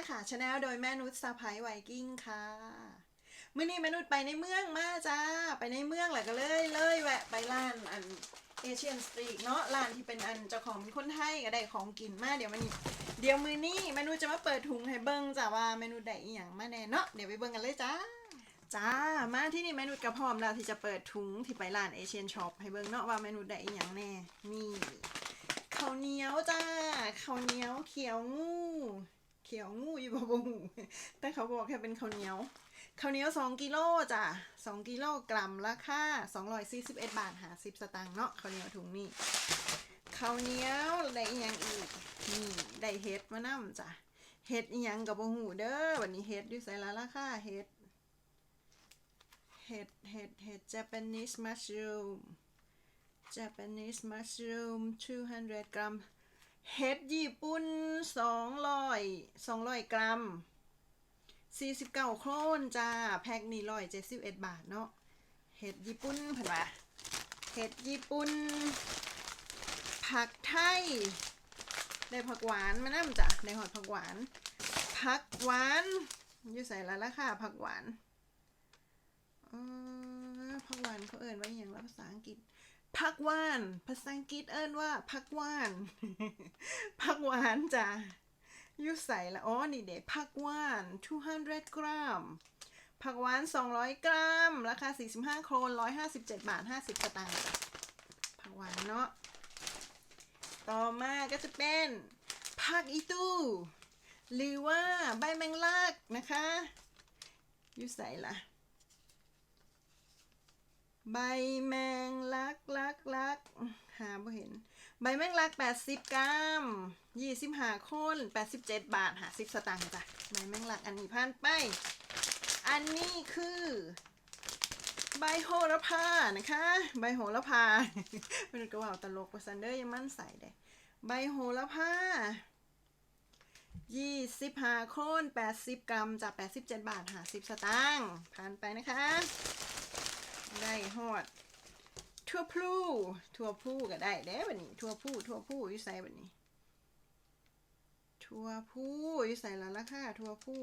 ะพ้ายแม่นุชสไวกิ้งค่ะมื่อนี้แม่นุษย์ไปในเมืองมาจ้า ไปในเมืองแหละก็เลยเลยแวะไปร้านอันเอเชียนสตรีทเนาะร้านที่เป็นอันเจ้าของเป็นคนไทยก็ได้ของกินมาเดี๋ยวมันนี้เดี๋ยวมือนี้เมนูจะมาเปิดถุงให้เบิ้งจ้าว่าเมนูได้อีหยังมาแน่เนาะเดี๋ยวไปเบิ้งกันเลยจ้าจ้ามาที่นี่เมนูกระพร้อมแล้วที่จะเปิดถุงที่ไปร้านเอเชียนช็อปให้เบิ้งเนาะว่าเมนูได้อีหยังแน่นี่ข้าวเหนียวจ้าข้าวเหนียวเขียวงู ขียวงูอยู่บ่บ่หูแต่เขาบอกแค่เป็นข้าวเหนียวข้าวเหนียวสองกิโลจ้ะสองกิโลกรัมราคาสองร้อยสี่สิบเอ็ดบาทหาสิบสตางค์เนาะข้าวเหนียวถุงนี้ข้าวเหนียวได้อีหยังอีกนี่ได้เฮ็ดมานํจ้ะเฮ็ดอีหยังกับบ่หูเด้อวันนี้เฮ็ดอยู่ไสละราคาเฮ็ดเฮ็ดเฮ็ดเฮ็ด Japanese mushroom Japanese mushroom 200กรัม เห็ดญี่ปุ่นสองร้อยสองร้อยกรัมสี่สิบเก้าโครนจ้า แพ็คนี่ร้อยเจ็ดสิบเอ็ดบาทเนาะเห็ดญี่ปุ่นเพิ่นว่าเห็ดญี่ปุ่น ผักไทย ได้ผักหวานมานํจ้ะได้หอดผักหวาน ผักหวานอยู่ใส่ละราคาผักหวานเออผักหวานเขาเอ่นว่าอย่างภาษาอังกฤษ ผักวาน ภาษาอังกฤษเอิ้นว่าผักวานผักวานจ้ะยูใส่ละอ๋อนี่เด็ผักหวาน 200 กรัม ผักหวาน 200 กรัม ราคา 45 โครน 157 บาท 50สตางค์ผักหวานเนาะ ต่อมาก็จะเป็นผักอีตูหรือว่าใบแมงลักนะคะยูใส่ละ ใบแมงลักลักลักหาบ่เห็น ใบแมงลัก 80 กรัม25คน87 บาท50สตางค์จ้ะใบแมงลักอันนี้ผ่านไป อันนี้คือ ใบโหระพานะคะ ใบโหระพาไม่รู้ก็ว่าตลกว่าซันเดอร์ยังมั่นใส่เด้ใบโหระพา25คน80 กรัมจาก87 บาท50สตางค์ผ่านไปนะคะ ได้ฮอดทั่วพลูทั่วพลูก็ได้เด้บัดนี้ทั่วพลูทั่วพลูอยู่ใส่บัดนี้ทั่วพลูอยู่ใส่ละราคาทั่วพลู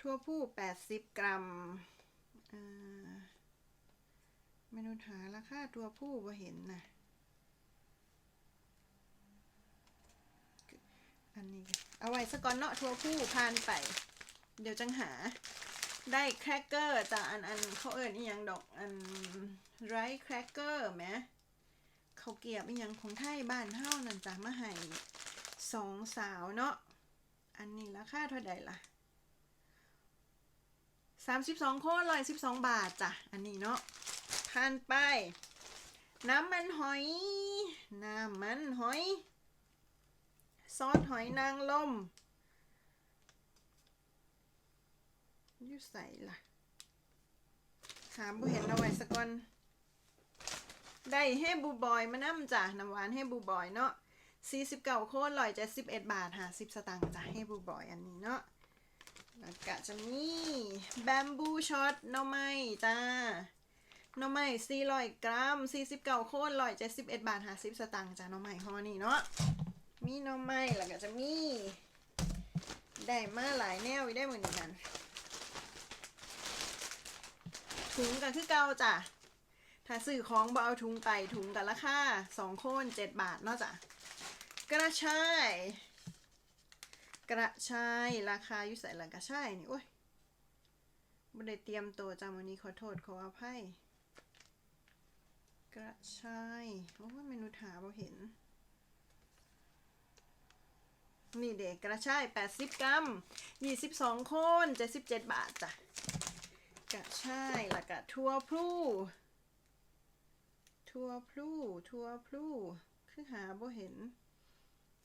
ทั่วพูแปดสิบกรัมเมนูหาราคาทั่วพลูบ่เห็นนะอันนี้ เอาไว้สก่อนเนาะทั่วพูผ่านไป เดี๋ยวจังหา ได้แครกเกอร์จากอันอันเขาเอิญอีหยังดอกอันไรแครกเกอร์ไหมเขาเกียบอีหยังของไทยบ้านเฮานั่นจ้ะมาให้สองสาวเนาะอันนี้ราคาเท่าใดล่ะสามสิบสองโคนร้อยสิบสองบาทจ้ะอันนี้เนาะผ่านไป น้ำมันหอย น้ำมันหอย ซอสหอยนางรม อ ยู่ใส่ล่ะ หาบุเห็นเอาไว้สักก่อน ได้ให้บูบอยมานํจ้ะน้ำหวานให้บูบอยเนาะ49โคนร้อยเจ็ดสิบเอ็ดบาทหาสิบสตางค์จ้ะให้บูบอยอันนี้เนาะแล้วก็จะมีแบมบูช็อตหน่อไม้จ้าหน่อไม้400กรัม49โคนร้อยเจ็ดสิบเอ็ดบาทหาสิบสตางค์จ้ะหน่อไม้ห่อนี้เนาะมีหน่อไม้แล้วก็จะมี ได้มาหลายแนวอีได้เหมือนกัน ถุงกันคือเก่าจ้ะ ถ้าซื้อของบ่เอาถุงไปถุงกันราคาสองโคนเจ็ดบาทเนาะจ้ะ กระชาย กระชายราคาอยู่ใส่หละกระชายนี่โอ้ยไม่ได้เตรียมตัวจ้ะวันนี้ขอโทษขออภัยกระชายโอ้ยเมนูถาบ่เห็น นี่เด็กกระชาย 80 กรัม 22โคน 77 บาทจ้ะ กระชายแล้วก็ทั่วพลูทั่วพลูทั่วพลูคือหาบ่เห็น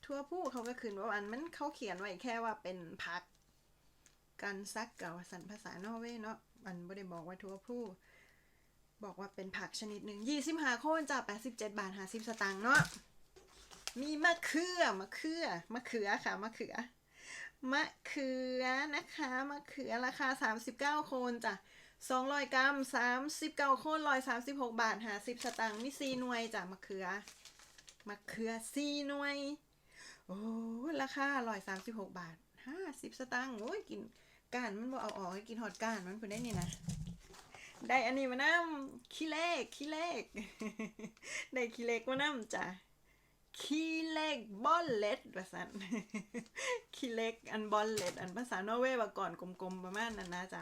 ทั่วพลูเขาก็ขึ้นว่าอันมันเขาเขียนไว้แค่ว่าเป็นพักกันซักกับสันภาษานอเวย์เนาะมันไม่ได้บอกว่าทั่วพลูบอกว่าเป็นผักชนิดหนึ่ง25โคนจ้ะ87บเจ็ดบาท50สตางค์เนาะมีมะเขือมะเขือมะเขือค่ะมะเขือ มะเขือนะคะ มะเขือราคา 39 โคนจ้ะ200 กรัม 39 โคน136 บาทหา10สตางค์มี4หน่วยจ้ะมะเขือ มะเขือ4หน่วย โอ้ราคา136 บาทห้าสิบสตางค์โอ้ยกินก้านมันบ่เอาออกให้กินหอดก้านมันเพิ่นได้นี่นะได้อันนี้มานำขี้เลขขี้เลข ได้ขี้เลขมานำจ้ะ ขี้เลขบอลเล็ดว่าซั่นขี้เล็กอันบอลเล็ดอันภาษานอร์เวย์ว่าก่อนกลมๆประมาณนั้นนะจ๊ะ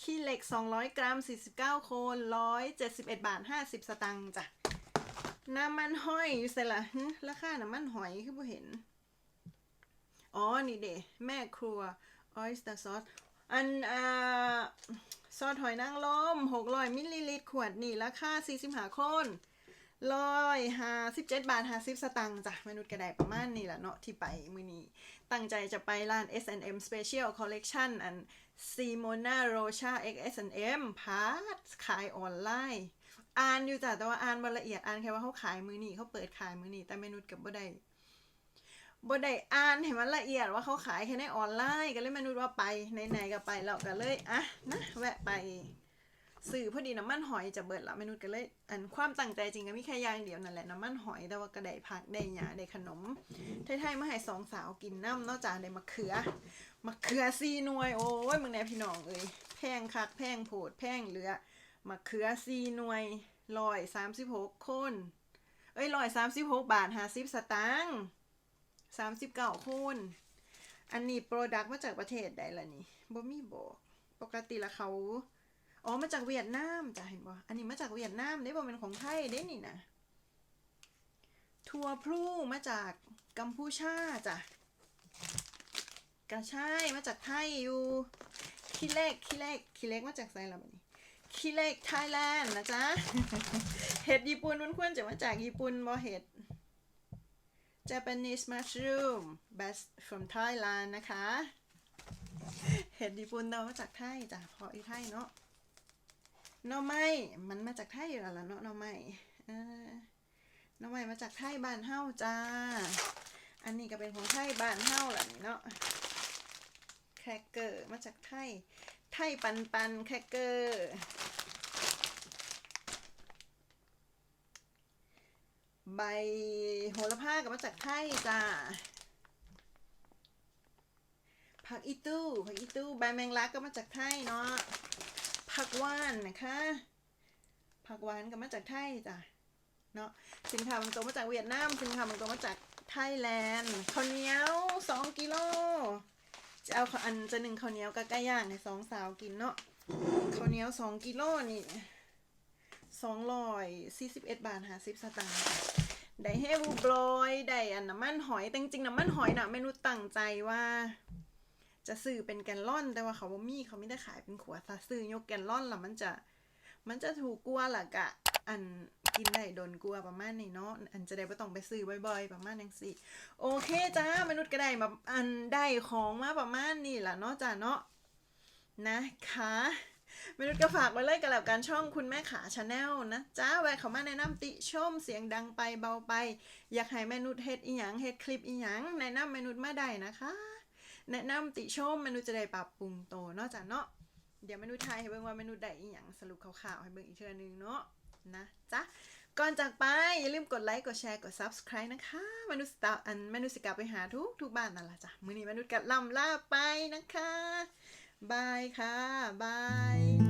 ขี้เหล็ก 200 กรัม 49 โคน 171 บาท 50 สตังค์จ้ะ น้ำมันหอยอยู่ใส่ละราคาน้ำมันหอยคือบ่เห็น อ๋อ นี่เด้แม่ครัว oyster sauce อันอ่าซอสหอยนางรม600 มิลลิลิตร ขวดนี่ราคา45 โคน ร้อยห้าสิบเจ็ดบาทห้าสิบสตังค์จ้ะมนุษย์กระไดประมาณนี้แหละเนาะที่ไปมือนี้ ตั้งใจจะไปร้าน S&M Special Collection อัน Simona Rocha X S&M พาร์ทขายออนไลน์ อ่านอยู่จ้ะแต่ว่าอ่านบละเอียดอ่านแค่ว่าเขาขายมือนี้เขาเปิดขายมือนี้แต่มนุษย์กับบ่ได้บ่ได้อ่านให้มันละเอียดว่าเขาขายแค่ในออนไลน์ก็เลยมนุษย์ว่าไปไหนๆก็ไปแล้วก็เลยอะนะแวะไป สื่อพอดีน้ำมันหอยจะเบิดละเมนุษย์ก็เลย อันความตั้งใจจริงก็มีแค่อย่างเดียวนั่นแหละน้ำมันหอยแต่ว่าก็ได้ผักได้หยาได้ขนมไทยๆมาให้สองสาวกินน้ำนอกจากได้มะเขือมะเขือซีนวยโอ้ยมึงแน่พี่น้องเอ้ยแพงคักแพงโผดแพงเหลือมะเขือซีนวยร้อยสามสิบหกคนเอ้ยร้อยสามสิบหกบาทห้าสิบสตางค์สามสิบเก้าคนอันนี้โปรดักต์มาจากประเทศใดล่ะนี่บ่มีบอกปกติละเขา อ๋อมาจากเวียดนามจ้ะเห็นบ่อันนี้มาจากเวียดนามได้บ่เป็นของไทยได้นี่นะทัวพลูมาจากกัมพูชาจ้ะกระชายมาจากไทยอยู่ขี้เล็กขี้เล็กขี้เล็กมาจากไซละบัดนี้คิเล็กไทยแลนด์นะจ๊ะเห็ดญี่ปุ่นมันควรจะมาจากญี่ปุ่นบ่เห็ด Japanese mushroom best from Thailand นะคะ เห็ดญี่ปุ่นเรามาจากไทยจ้ะเพราะอีไทยเนาะ หน่อไม้มันมาจากไทยอยู่แล้วล่ะเนาะหน่อไม้เออหน่อไม้มาจากไทยบ้านเฮาจ้า อันนี้ก็เป็นของไทยบ้านเฮาล่ะนี่เนาะแครกเกอร์มาจากไทย ไทยปันปันแครกเกอร์ใบโหระพากับมาจากไทยจ้าผักอีตู้ผักอีตู้ใบแมงลักก็มาจากไทยเนาะ ผักหวานนะคะผักหวานก็มาจากไทยจ้ะเนาะสินค้าบางตัวมาจากเวียดนามสินค้าบางตัวมาจากไทยแลนด์ข้าวเหนียวสองกิโลจะเอาอันจะหนึ่งข้าวเหนียวกับไก่ย่างให้สองสาวกินเนาะข้าวเหนียวสองกิโลนี่สองร้อยสี่สิบเอ็ดบาทห้าสิบสตางค์ได้เฮบูบลอยได้อันน้ำมันหอยแต่จริงน้ำมันหอยน่ะเมนูตั้งใจว่า จะซื้อเป็นแกนลอน แต่ว่าเขาบ่มีเขาไม่ได้ขายเป็นขวดถ้าซื้อยกแกนลอนล้วมันจะมันจะถูกกลัวล่ะกะ อันกินได้โดนกลัวประมาณนี้เนาะอันจะได้ไม่ต้องไปซื้อบ่อยๆ ประมาณนั้นสิโอเคจ้ามนุษย์ก็ได้มาอันได้ของมาประมาณนี้ล่ะเนาะจ้าเนาะนะคะมนุษย์ก็ฝากไว้เลยกับแล้วการช่องคุณแม่ขาชาแนลนะจ้าแวะเขามาแนะนำติชมเสียงดังไปเบาไป อยากให้มนุษย์เฮ็ดอีหยังเฮ็ดคลิปอีหยังแนะนำมนุษย์มาได้นะคะ แนะนำติชมมนูจะได้ปรับปรุงโตนอกจากเนาะเดี๋ยวมนูไทยให้เบิ่งว่ามนุษย์ได้อีหยังสรุปข่าวๆให้เบิ่งอีกเทื่อนึงเนาะนะจ๊ะก่อนจากไป อย่าลืมกดไลค์กดแชร์กด subscribe นะคะมนุษย์ตาอันมนุษย์สิกลับไปหาทุกทุกบ้านนั่นแหละจ้ะมือนี้มนุษย์กัดลำลาไปนะคะ บายค่ะ บาย